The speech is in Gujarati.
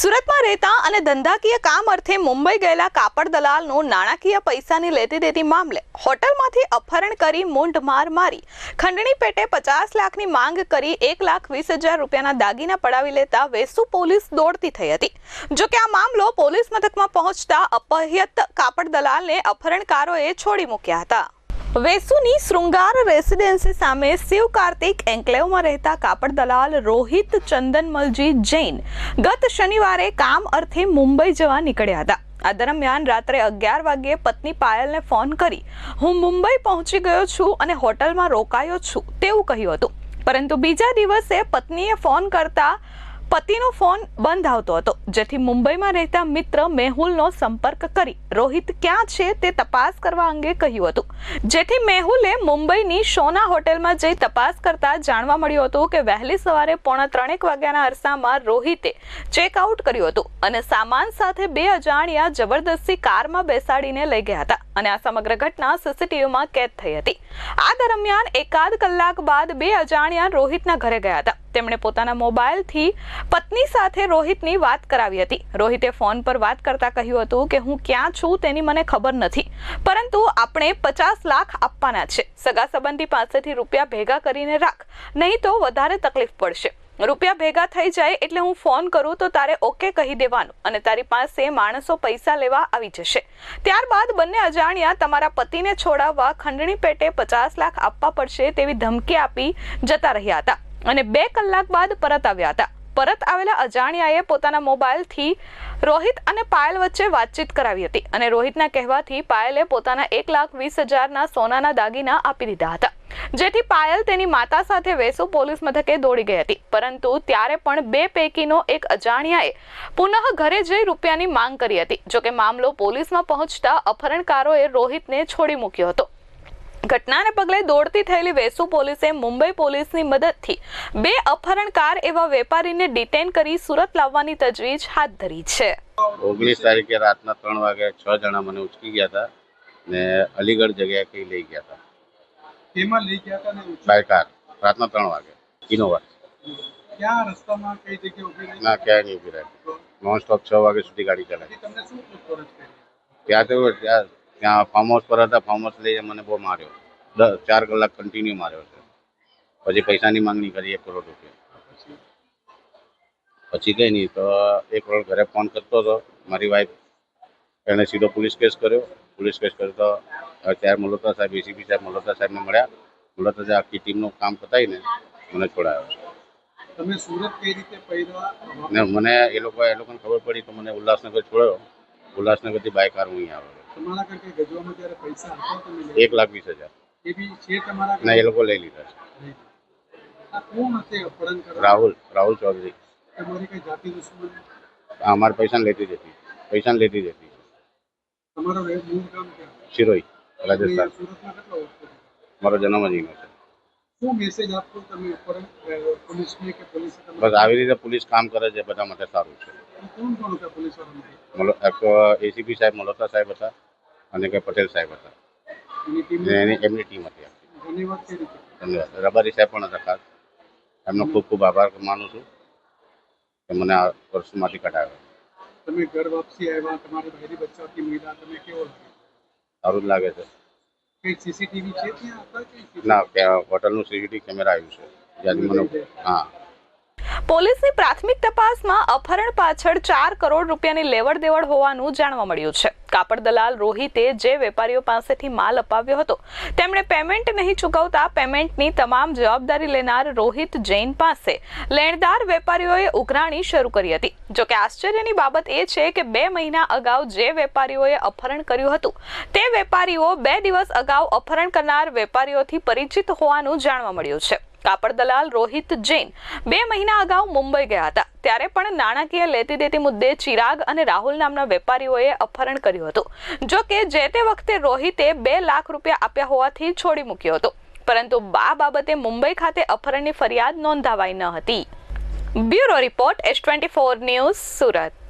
સુરતમાં રહેતા અને ધંધાકીય કામ અર્થે મુંબઈ ગયેલા કાપડ દલાલનું નાણાકીય પૈસાની લેતી દેતી મામલે હોટલમાંથી અપહરણ કરી મૂંઢ માર મારી. ખંડણી પેટે પચાસ લાખની માંગ કરી એક લાખ વીસ હજાર રૂપિયાના દાગીના પડાવી લેતા વેસુ પોલીસ દોડતી થઈ હતી. જો કે આ મામલો પોલીસ મથકમાં પહોંચતા અપહ્યત કાપડ દલાલને અપહરણકારોએ છોડી મૂક્યા હતા. વેસુની શૃંગાર રેસિડેન્સી સામે શિવ કાર્તિક એન્કલેવમાં રહેતા કાપડ દલાલ રોહિત ચંદનમલજી જૈન ગત શનિવારે કામ અર્થે મુંબઈ જવા નીકળ્યા હતા. આ દરમિયાન રાત્રે અગિયાર વાગ્યે પત્ની પાયલને ફોન કરી, હું મુંબઈ પહોંચી ગયો છું અને હોટલમાં રોકાયો છું, તેવું કહ્યું હતું. પરંતુ બીજા દિવસે પત્નીએ ફોન કરતા પતિનો ફોન બંધ આવતો હતો, જેથી મુંબઈમાં રહેતા મિત્ર મેહુલનો સંપર્ક કરી રોહિત ક્યાં છે તે તપાસ કરવા અંગે કહ્યું હતું. જેથી મેહુલે મુંબઈની શોના હોટેલમાં જઈ તપાસ કરતા જાણવા મળ્યું હતું કે વહેલી સવારે પોણા ત્રણેક વાગ્યાના અરસામાં રોહિતે ચેકઆઉટ કર્યું હતું અને સામાન સાથે બે અજાણ્યા જબરદસ્તી કારમાં બેસાડીને લઈ ગયા હતા. અને આ સમગ્ર ઘટના સીસીટીવીમાં કેદ થઈ હતી. આ દરમિયાન એકાદ કલાક બાદ બે અજાણ્યા રોહિતના ઘરે ગયા હતા. તેમણે પોતાના મોબાઈલથી પત્ની સાથે રોહિતની વાત કરાવી હતી. રોહિતે ફોન પર વાત કરતા કહ્યું હતું કે, હું ક્યાં છું તેની મને ખબર નથી. પરંતુ આપણે પચાસ લાખ આપવાના છે. સગા સંબંધી પાસેથી રૂપિયા ભેગા કરીને રાખ. નહીં તો વધારે તકલીફ પડશે. રૂપિયા ભેગા થઈ જાય એટલે હું ફોન કરું તો તારે ઓકે કહી દેવાનું અને તારી પાસે માણસો પૈસા લેવા આવી જશે. ત્યારબાદ બંને અજાણ્યા તમારા પતિને છોડાવવા ખંડણી પેટે પચાસ લાખ આપવા પડશે તેવી ધમકી આપી જતા રહ્યા હતા અને બે કલાક બાદ પરત આવ્યા હતા. પરત આવેલા અજાણ્યાએ પોતાના મોબાઈલથી રોહિત અને પાયલ વચ્ચે વાતચીત કરાવી હતી અને રોહિતના કહેવાથી પાયલે પોતાના એક લાખ વીસ હજારના સોનાના દાગીના આપી દીધા હતા. જેથી પાયલ તેની માતા સાથે વેસુ પોલીસ મથકે દોડી ગઈ હતી. પરંતુ ત્યારે પણ બે પૈકીનો એક અજાણ્યાએ પુનઃ ઘરે જઈ રૂપિયાની માંગ કરી હતી. જોકે મામલો પોલીસમાં પહોંચતા અપહરણકારોએ રોહિતને છોડી મૂક્યો હતો. ઘટનાને પગલે દોડતી થયેલી વેસુ પોલીસે મુંબઈ પોલીસની મદદથી બે અપહરણકાર એવા વેપારીને ડિટેન કરી સુરત લાવવાની તજવીજ હાથ ધરી છે. ઓગણીસ તારીખે રાતના ત્રણ વાગે છ જણા મને ઉચકી ગયા હતા ને અલીગઢ જગ્યાએ કઈ લઈ ગયા હતા. કેમાં લઈ ગયા હતા ને બાય કાર. રાતના ત્રણ વાગે. ઇનોવા. ક્યાં રસ્તામાં કઈ જગ્યાએ ઊભી રહી? ના ક્યાં નહીં ઊભી રાખી નોન સ્ટોપ છ વાગે સુધી ગાડી ચલાવી. તમને શું પૂછપરછ કરી? ત્યાં તો ત્યાં ત્યાં ફાર્મ હાઉસ પર હતા ફાર્મ હાઉસ લઈને મને બહુ માર્યો. દસ ચાર કલાક કન્ટિન્યુ માર્યો છે. પછી પૈસાની માંગણી કરી એક કરોડ રૂપિયા. પછી કંઈ નહીં તો એક કરોડ ઘરે ફોન કરતો હતો. મારી વાઈફ એણે સીધો પોલીસ કેસ કર્યો. પોલીસ કેસ કર્યો તો ત્યારે મલોત્રા સાહેબ એસીપી સાહેબ મલોત્રા સાહેબને મળ્યા. મલોત્રા સાહેબ આખી ટીમનું કામ પતાવીને મને છોડાયો. તમે સુરત કઈ રીતે પહેર્યા? ને મને એ લોકો એ લોકોને ખબર પડી તો મને ઉલ્લાસનગર છોડ્યો. ઉલ્લાસનગરથી બાય કાર હું અહીંયા આવ્યો. તમારા કરતા ગજવામાં જ્યારે પૈસા હતા તમે એક લાખ વીસ હજાર. એ બી છે તમારા ને એ લોકો લઈ લીધા છે. આ કોણ હશે અપહરણ કરવા? રાહુલ રાહુલ ચૌધરી. તમારી કઈ જાતિ દુશ્મન અમારે પૈસા લેતી જતી પૈસા લેતી જતી તમારો મૂળ ગામ ક્યાં? શિરોઈ રાજસ્થાન? મારો જન્મ જ અહીંનો છે. શું મેસેજ આપશો તમે પોલીસને કે પોલીસે બસ આવી રીતે પોલીસ કામ કરે છે બધા માટે સારું છે. કોણ કોણ હતા પોલીસ એસીપી સાહેબ મલોતા સાહેબ હતા અને કે પટેલ સાહેબ હતા. એની એમની ટીમ હતી ધન્યવાદ રબારી સાહેબ પણ હતા ખાસ. એમનો ખૂબ ખૂબ આભાર માનું છું કે મને આ વર્ષમાંથી કઢાવ્યો. તમે ઘર વાપસી આવ્યા તમારી બહેરી બચ્ચાથી મહિલા તમે કેવો લાગે સારું જ લાગે છે. સીસીટીવી છે ત્યાં? ના હોટલનું સીસીટીવી કેમેરા આવ્યું છે. જ્યાંથી મને હા. પોલીસની પ્રાથમિક તપાસમાં અપહરણ પાછળ ચાર કરોડ રૂપિયાની લેવડ દેવડ હોવાનું જાણવા મળ્યું છે. કાપડ દલાલ રોહિતે જે વેપારીઓ પાસેથી માલ અપાવ્યો હતો, તેમણે પેમેન્ટ નહીં ચૂકવતા પેમેન્ટની તમામ જવાબદારી લેનાર રોહિત જૈન પાસે લેણદાર વેપારીઓએ ઉઘરાણી શરૂ કરી હતી. જોકે આશ્ચર્યની બાબત એ છે કે બે મહિના અગાઉ જે વેપારીઓએ અપહરણ કર્યું હતું, તે વેપારીઓ બે દિવસ અગાઉ અપહરણ કરનાર વેપારીઓથી પરિચિત હોવાનું જાણવા મળ્યું છે. કાપડ દલાલ રોહિત જૈન બે મહિના અગાઉ મુંબઈ ગયા હતા. ત્યારે પણ નાણાકીય લેતી દેતી મુદ્દે ચિરાગ અને રાહુલ નામના વેપારીઓએ અપહરણ કર્યું હતું. જો કે જે તે વખતે રોહિતે બે લાખ રૂપિયા આપ્યા હોવાથી છોડી મૂક્યો હતો. પરંતુ આ બાબતે મુંબઈ ખાતે અપહરણની ફરિયાદ નોંધાવાઈ ન હતી. Bureau report S twenty four news Surat.